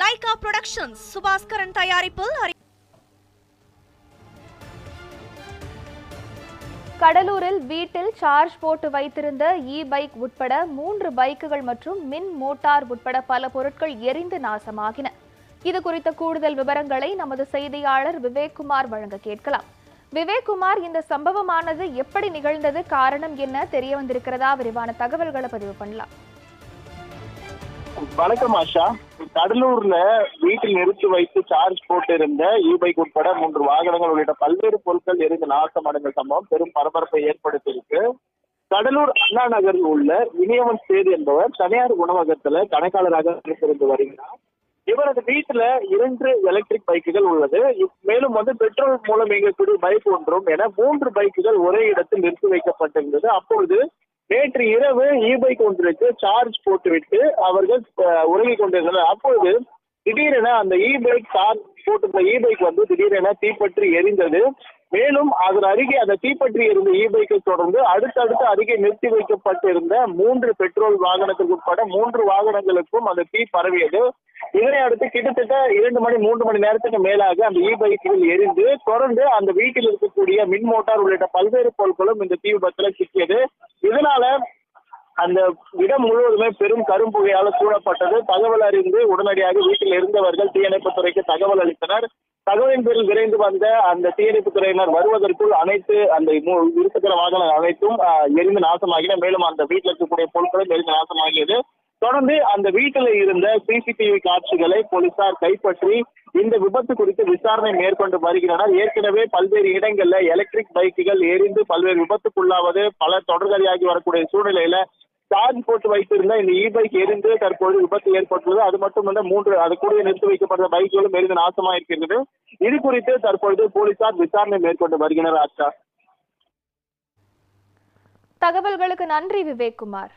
Lyca productions Subaskaran தயாரிப்பில் கடலூரில் வீட்டில் சார்ஜ் போட்டு வைத்திருந்த இ பைக் உட்பட மூன்று பைக்குகள் மற்றும் மின் மோட்டார் உட்பட பல பொருட்கள் எரிந்து நாசமாகின. இது குறித்த கூடுதல் விவரங்களை நமது செய்தியாளர் விவேக்குமார் வழங்க கேட்கலாம். விவேக்குமார் இந்த சம்பவமானது எப்படி நிகழ்ந்தது? காரணம் என்ன? தெரிய வந்திருக்கிறதா? விரிவான தகவல்களை பதிவு பண்ணலாம். வணக்கம் ஆஷா. கடலூர்ல வீட்டில் நிறுத்தி வைத்து சார்ஜ் போட்டிருந்த இ பைக் உட்பட மூன்று வாகனங்கள் உள்ளிட்ட பல்வேறு பொருட்கள் எரிந்து நாசமடைந்த சம்பவம் பெரும் பரபரப்பை ஏற்படுத்தியிருக்கு. கடலூர் அண்ணா நகரில் உள்ள இனியவன் சேது என்பவர் தனியார் உணவகத்துல கணக்காளராக இருந்து வருகிறார். இவரது வீட்டுல இரண்டு எலக்ட்ரிக் பைக்குகள் உள்ளது. மேலும் வந்து பெட்ரோல் மூலம் இயங்கக்கூடிய பைக் ஒன்றும் என மூன்று பைக்குகள் ஒரே இடத்தில் நிறுத்தி வைக்கப்பட்டிருந்தது. அப்பொழுது நேற்று இரவு இ பைக் ஒன்றிற்கு சார்ஜ் போட்டுவிட்டு அவர்கள் உறங்கிக் கொண்டிருந்தனர். அப்பொழுது திடீரென அந்த இ பைக் சார்ஜ் போட்டிருந்த இ பைக் வந்து திடீரென தீப்பற்றி எரிந்தது. மேலும் அதன் அருகே அந்த தீப்பற்றி இருந்த இ பைக்கை தொடர்ந்து அடுத்தடுத்து அருகே நிறுத்தி வைக்கப்பட்டிருந்த மூன்று பெட்ரோல் வாகனத்திற்கு உட்பட மூன்று வாகனங்களுக்கும் அந்த தீ பரவியது. இதனை அடுத்து கிட்டத்தட்ட இரண்டு மணி மூன்று மணி நேரத்துக்கு மேலாக அந்த இ பைக்குகள் எரிந்து தொடர்ந்து அந்த வீட்டில் இருக்கக்கூடிய மின் மோட்டார் உள்ளிட்ட பல்வேறு பொருட்களும் இந்த தீ விபத்துல சிக்கியது. இதனால அந்த இடம் முழுவதுமே பெரும் கரும்புகையால சூழப்பட்டது. தகவல் அறிந்து உடனடியாக வீட்டில் இருந்தவர்கள் தீயணைப்பு துறைக்கு தகவல் அளித்தனர். தகவலின் பேரில் விரைந்து வந்த அந்த தீயணைப்பு துறையினர் வருவதற்குள் அனைத்து அந்த இருசக்கர வாகனம் அனைத்தும் எரிந்து நாசமாகின. மேலும் அந்த வீட்டில் இருக்கக்கூடிய பொருட்களும் எரிந்து நாசமாகியது. தொடர்ந்து அந்த வீட்டில் இருந்த சிசிடிவி காட்சிகளை போலீசார் கைப்பற்றி இந்த விபத்து குறித்து விசாரணை மேற்கொண்டு வருகின்றனர். ஏற்கனவே பல்வேறு இடங்கள்ல எலக்ட்ரிக் பைக்குகள் எரிந்து பல்வேறு விபத்துக்குள்ளாவது பல தொடர்கதையாகி வரக்கூடிய சூழ்நிலையில சார்ஜ் போட்டு வைத்திருந்த இந்த இ பைக் எரிந்து தற்போது விபத்து ஏற்பட்டுள்ளது. அது மட்டுமல்ல மூன்று அது கூட நிறுத்தி வைக்கப்பட்ட பைக்குகளும் எரிந்து நாசமா இருக்கின்றது இது குறித்து தற்பொழுது போலீசார் விசாரணை மேற்கொண்டு வருகின்றனர் ஆஷா தகவல்களுக்கு நன்றி விவேக்குமார்